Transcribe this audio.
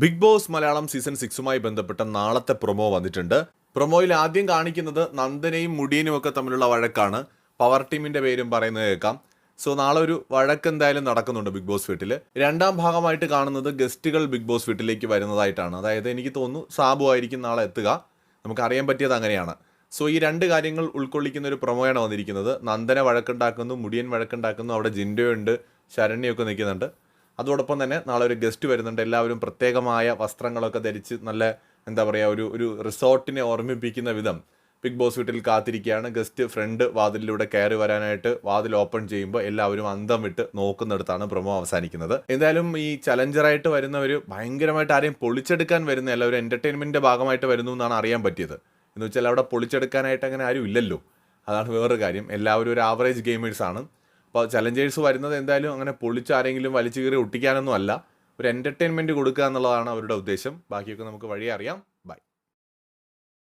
Big Boss Malayalam season സിക്സുമായി ബന്ധപ്പെട്ട നാളത്തെ പ്രൊമോ വന്നിട്ടുണ്ട്. പ്രൊമോയിൽ ആദ്യം കാണിക്കുന്നത് നന്ദനയും മുടിയനും ഒക്കെ തമ്മിലുള്ള വഴക്കാണ്. പവർ ടീമിന്റെ പേരും പറയുന്നത് കേൾക്കാം. സോ നാളെ ഒരു വഴക്ക് എന്തായാലും നടക്കുന്നുണ്ട് ബിഗ് ബോസ് വീട്ടിൽ രണ്ടാം ഭാഗമായിട്ട് കാണുന്നത് ഗസ്റ്റുകൾ ബിഗ് ബോസ് വീട്ടിലേക്ക് വരുന്നതായിട്ടാണ്. അതായത് എനിക്ക് തോന്നുന്നു സാബു ആയിരിക്കും നാളെ എത്തുക. നമുക്ക് അറിയാൻ പറ്റിയത് അങ്ങനെയാണ്. സോ ഈ രണ്ട് കാര്യങ്ങൾ ഉൾക്കൊള്ളിക്കുന്ന ഒരു പ്രൊമോയാണ് വന്നിരിക്കുന്നത്. നന്ദന വഴക്കുണ്ടാക്കുന്നു മുടിയൻ വഴക്കുണ്ടാക്കുന്നു അവിടെ ജിൻഡോയുണ്ട് ശരണ്യൊക്കെ നിൽക്കുന്നുണ്ട്. അതോടൊപ്പം തന്നെ നാളെ ഒരു ഗസ്റ്റ് വരുന്നുണ്ട്. എല്ലാവരും പ്രത്യേകമായ വസ്ത്രങ്ങളൊക്കെ ധരിച്ച് നല്ല എന്താ പറയുക ഒരു ഒരു റിസോർട്ടിനെ ഓർമ്മിപ്പിക്കുന്ന വിധം ബിഗ് ബോസ് വീട്ടിൽ കാത്തിരിക്കുകയാണ്. ഗസ്റ്റ് ഫ്രണ്ട് വാതിലിലൂടെ കയറി വരാനായിട്ട് വാതിൽ ഓപ്പൺ ചെയ്യുമ്പോൾ എല്ലാവരും അന്തം വിട്ട് നോക്കുന്നിടത്താണ് പ്രൊമോ അവസാനിക്കുന്നത്. എന്തായാലും ഈ ചലഞ്ചറായിട്ട് വരുന്നവർ ഭയങ്കരമായിട്ട് ആരെയും പൊളിച്ചെടുക്കാൻ വരുന്ന എല്ലാവരും എന്റർടൈൻമെന്റിന്റെ ഭാഗമായിട്ട് വരുന്നു എന്നാണ് അറിയാൻ പറ്റിയത്. എന്ന് വെച്ചാൽ അവിടെ പൊളിച്ചെടുക്കാനായിട്ട് അങ്ങനെ ആരും ഇല്ലല്ലോ. അതാണ് വേറൊരു കാര്യം. എല്ലാവരും ഒരു ആവറേജ് ഗെയിമേഴ്സാണ് അപ്പോൾ ചലഞ്ചേഴ്സ് വരുന്നത് എന്തായാലും അങ്ങനെ പൊളിച്ച് ആരെങ്കിലും വലിച്ചു കയറി ഒട്ടിക്കാനൊന്നും അല്ല. ഒരു എന്റർടൈൻമെന്റ് കൊടുക്കുക എന്നുള്ളതാണ് അവരുടെ ഉദ്ദേശം. ബാക്കിയൊക്കെ നമുക്ക് വഴിയെ അറിയാം